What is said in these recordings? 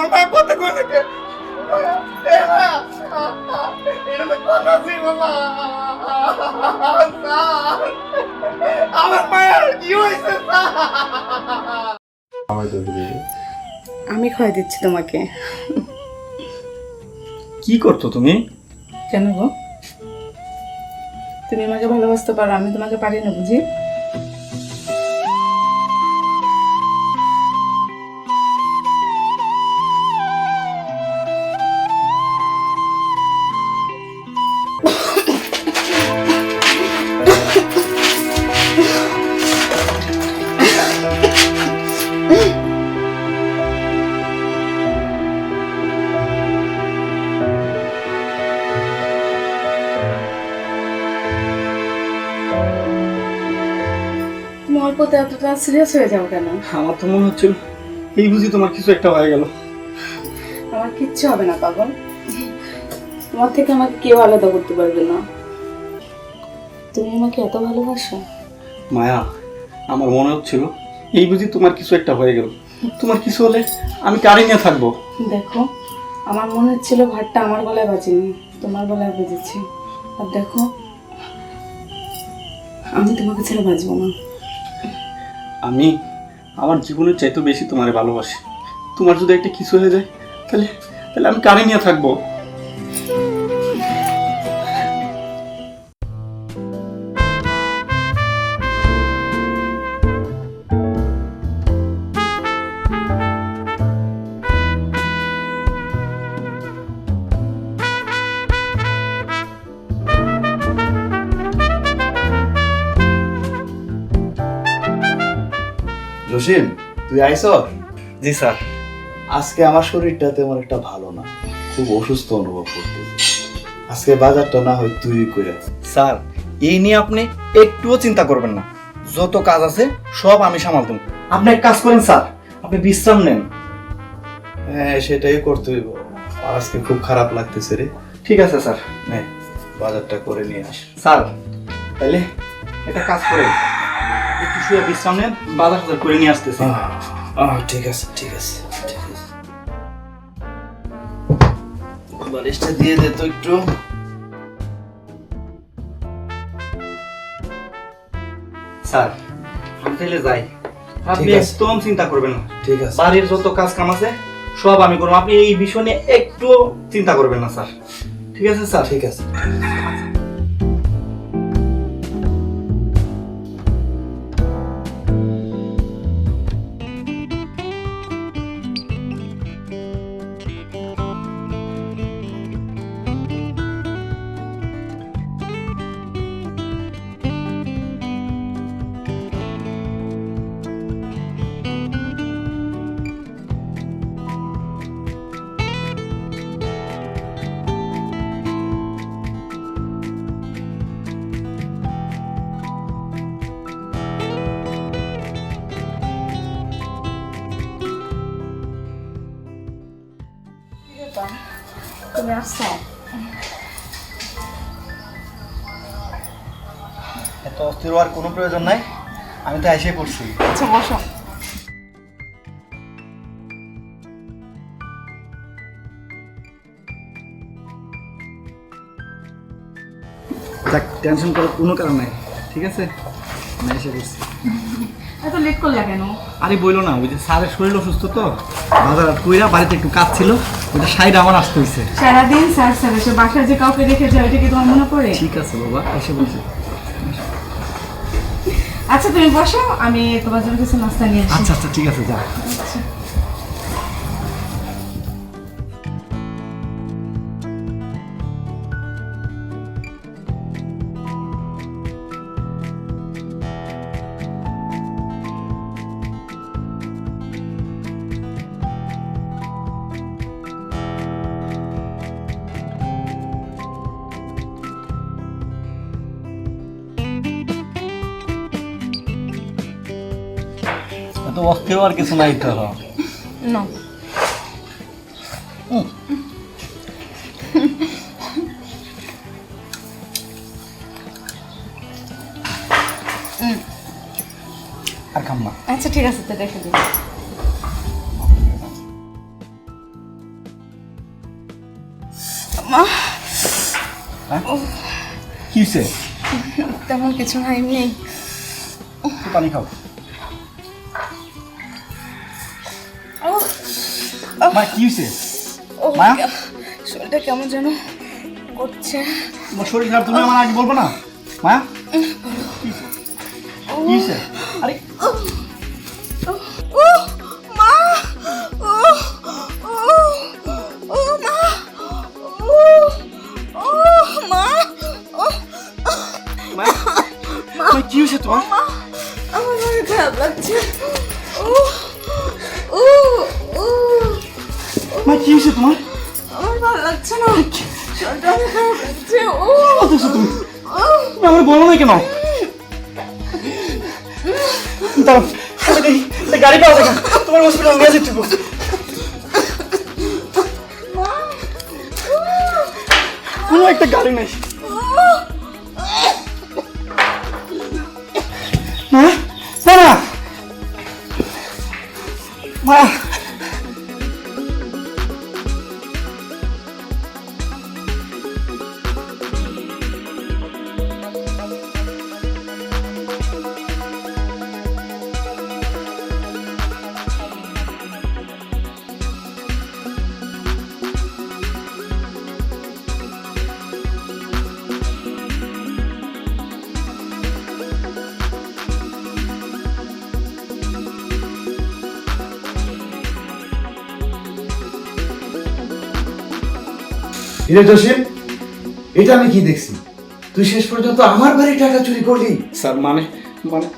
আমার মায়া কথা কইছে কে মায়া, এ মায়া, এটা তো কথা ছিল না। স্যার, আমার মায়ের কি হয়েছে? স্যার আমায় তো দিবি। আমি খাওয়াই দিচ্ছি তোমাকে। কি করতো তুমি? কেন গো? তুমি আমাকে ভালোবাসতে পারো আমি তোমাকে পারি না বুঝি? সিরিয়াস হয়ে যাও কেন? আমার তো মনে হচ্ছিল এই বুঝি তোমার কিছু একটা হয়ে গেল। আমার কিচ্ছু হবে না পাগল। তোমার থেকে আমাকে কেউ আলাদা করতে পারবে না। তুমি আমাকে এত ভালোবাসো? মায়া আমার মনে হচ্ছিল এই বুঝি তোমার কিছু একটা হয়ে গেল। তোমার কিছু হলে আমি কারি নিয়ে থাকব? দেখো আমার মনে হচ্ছিল ভাতটা আমার গলায় বাজেনি তোমার গলায় বেজেছে। আর দেখো আমি তোমাকে ছেড়ে বাঁচবো না। আমি আমার জীবনের চাইতে বেশি তোমারে ভালোবাসি। তোমার যদি একটা কিছু হয়ে যায়, তাহলে তাহলে আমি কারে নিয়ে থাকব। জসিম তুই আইস? জি স্যার। আজকে আমার শরীরটা তেমন একটা ভালো না। খুব অসুস্থ অনুভব করতেছি। আজকে বাজারটা না হয় তুই করে স্যার এই নিয়ে আপনি একটুও চিন্তা করবেন না। যত কাজ আছে সব আমি সামাল দেব। আপনি এক কাজ করেন স্যার। আপনি বিশ্রাম নেন। হ্যাঁ সেটাই করতে হইব। আর আজকে খুব খারাপ লাগতেছে রে। ঠিক আছে স্যার। নে বাজারটা করে নিয়ে আস। স্যার তাহলে একটা কাজ করে একটু শুয়ে বিশ্রাম নেন বাজার টাজার করে নিয়ে আসতেছি। ঠিক আছে ঠিক আছে ঠিক আছে। বালিশটা দিয়ে দে তো একটু। স্যার আমি তাহলে যাই। আপনি একদম চিন্তা করবেন না। ঠিক আছে। বাড়ির যত কাজ কাম আছে সব আমি করব। আপনি এই বিষয় নিয়ে একটু চিন্তা করবেন না স্যার। ঠিক আছে স্যার? ঠিক আছে। তুমি আসছো এত অস্থির হওয়ার কোনো প্রয়োজন নাই। আমি তো এসে পড়ছি। আচ্ছা বসো। টেনশন করার কোনো কারণ নাই। ঠিক আছে? আমি এসে পড়ছি। এত লেট করলা কেন? আরে বইলো না ওই যে স্যারের শরীর অসুস্থ তো। বাজার কইরা বাড়িতে একটু কাজ ছিল ওইটা সাইড আমার আসতে হইছে। সারাদিন স্যার স্যার এসে বাসায় যে কাউকে রেখে যায় ওইটা কি তোমার মনে পড়ে? ঠিক আছে বাবা এসে বসে। আচ্ছা তুমি বসো আমি তোমার জন্য কিছু নাস্তা নিয়ে আসি। আচ্ছা আচ্ছা ঠিক আছে যা। এত তোমাকেও আর কিছু নাই তো। না mm. আর খাম না। আচ্ছা ঠিক আছে তো দেখে দিই। মা। হ্যাঁ? কিসে তেমন কিছু খাইনি পানি খাও। মা কি হয়েছে ও মা? শরীরটা কেমন যেন করছে। তোমার শরীর খারাপ তুমি আমার আগে বলব না? মা? কি হয়েছে আরে ও মা ও ও ও মা ও ও মা মা মা কি হয়েছে তোমার? আমার খারাপ লাগছে। ও ও মা কি হয়েছে তোমার? আমার ভালো লাগছে না। শরীরটা অনেক খারাপ লাগছে ও অথচ তুমি? তুমি আমার বলো না কেন? দাঁড়াও আমি দেখি গাড়ি পাওয়া না। তোমার হসপিটাল নিয়ে যেতে। মা কোনো একটা গাড়ি নাই। মা না মা হিরে জসিম এটা আমি কি দেখছি? তুই শেষ পর্যন্ত আমার বাড়ি টাকা চুরি করলি? স্যার মানে মানে?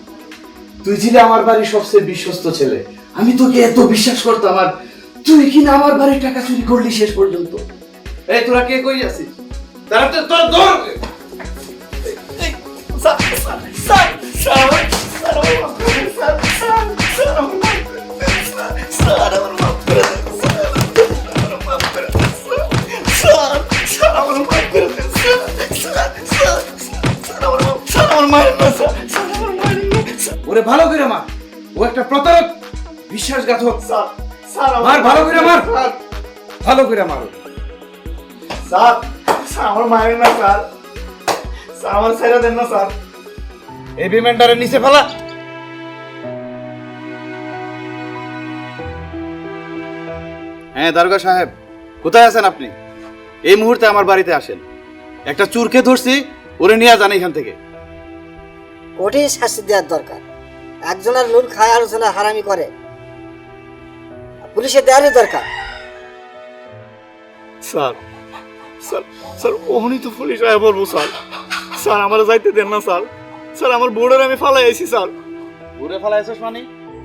তুই ছিলে আমার বাড়ির সবচেয়ে বিশ্বস্ত ছেলে। আমি তোকে এত বিশ্বাস করতাম আর তুই কিনা আমার বাড়ির টাকা চুরি করলি শেষ পর্যন্ত? এই তোরা কে কই আছিস তারা তো তোর দৌড় স্যার স্যার স্যার ওরে ভালো করে মার। ও একটা প্রতারক বিশ্বাসঘাতক। স্যার স্যার মার, ভালো করে মার। স্যার। ভালো করে মারো। স্যার স্যার আমার মায়ের না স্যার। স্যার আমার ছেড়ে দেন না স্যার। এই বিমানটারে নিচে ফেলা। হ্যাঁ দারোগা সাহেব কোথায় আছেন আপনি? এই মুহূর্তে আমার বাড়িতে আসেন। একটা চুরকে ধরছি ওরে নিয়ে যান এখান থেকে। কঠিন শাস্তি দেওয়ার দরকার। একজনের নুন খায় আর জনের হারামি করে। পুলিশে দেওয়ারই দরকার। স্যার স্যার স্যার ওহনি তো পুলিশ আয় বলব স্যার। স্যার আমার যাইতে দেন না স্যার। স্যার আমার বোর্ডের আমি ফালাই আইছি স্যার। ঘুরে ফেলাইছিস মানে?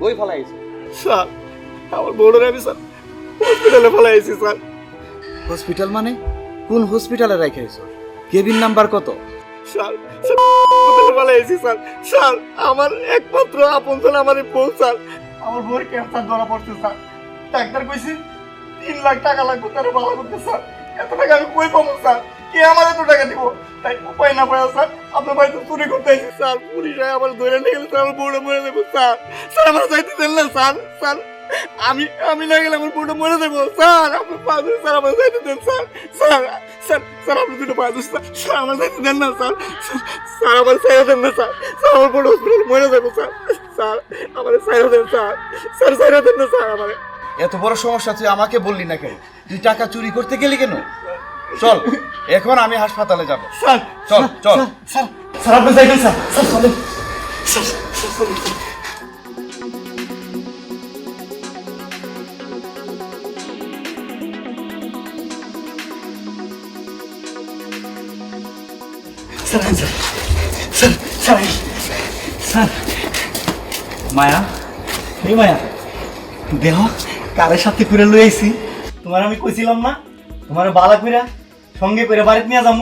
ওই ফেলাইছিস? স্যার আমার বোর্ডের আমি স্যার হসপিটালে ফালাই আইছি স্যার। হসপিটাল মানে? কোন হসপিটালে রেখেছ কেবিন নাম্বার কত? স্যার ফালাই স্যার। স্যার, আমার একমাত্র আপন জন আমার বউ, স্যার। আমার বউর ক্যান্সার ধরা পড়ছে, স্যার। ডাক্তার কইছি, তিন লাখ টাকা লাগবে তারা ভালো করতে, স্যার। এত টাকা আমি কই পাবো, স্যার? কে আমার এত টাকা দিব? তাই উপায় না পায় স্যার। আপনার বাড়িতে চুরি করতে আইছি, স্যার। পুলিশ আমার ধরে নিয়ে গেলে, স্যার, আমার বউটা মরে দেবো, স্যার। স্যার, আমার যাইতে দেন না, স্যার। স্যার আমি আমি না গেলে আমার বউটা মরে দেবো স্যার আপনার পা ধরে স্যার আমার যাইতে দেন স্যার। স্যার স্যার স্যার আপনি দুটো পা ধরে স্যার আমার যাইতে দেন না স্যার। স্যার, আমার ছাইরা দেন না স্যার। স্যার আমার বড় হসপিটাল মরে যাব স্যার। স্যার আমার দেন স্যার। স্যার ছাইরা দেন না স্যার আমার। এত বড় সমস্যা তুই আমাকে বললি না কেন? তুই টাকা চুরি করতে গেলি কেন? চল এখন আমি হাসপাতালে যাব। স্যার চল চল। স্যার স্যার আপনি যাইবেন স্যার। স্যার চলেন। Sir sir sir. Sir sir sir Maya, এই মায়া, দেহ কারের সাথে করে লই আইছি। তোমার আমি কইছিলাম না, তোমার বালা কইরা সঙ্গে করে বাড়িতে নিয়ে যাব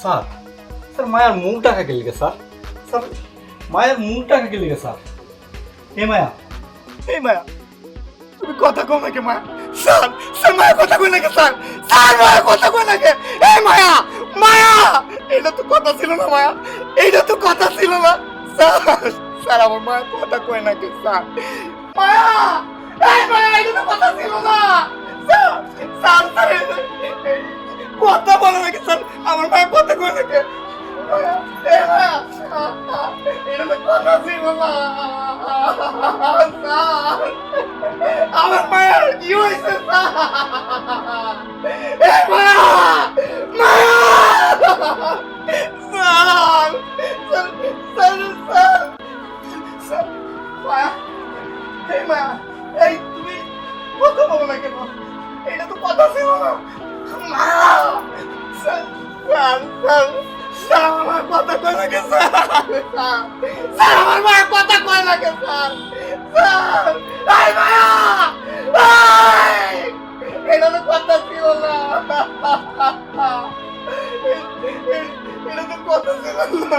স্যার স্যার, মায়ার মুখ টাকা কে লিখে, স্যার? স্যার, মায়ের মুখ টাকা কে লিখে, স্যার? এই মায়া এই মায়া, তুমি কথা কম নাকি, মায়া? স্যার স্যার, মায়া কথা কই নাকি, স্যার? স্যার, মায়া কথা কই নাকি? এই মায়া মায়া! এটা তো কথা ছিল না, মায়া। এইটা তো কথা ছিল না। স্যার স্যার, আমার মায়া কথা কই নাকি স্যার? মায়া! এই মায়া, এটা তো কথা ছিল না। স্যার কথা বলে নাকি স্যার? আমার মায়া কথা কই নাকি এটা আমার মায়ের কি হয়েছে কথা কয় না স্যার? স্যার, আমার মা কথা কয় না কে স্যার। স্যার আই মায়া! আই এটা তো কথা ছিল না। এটা তো কথা ছিল না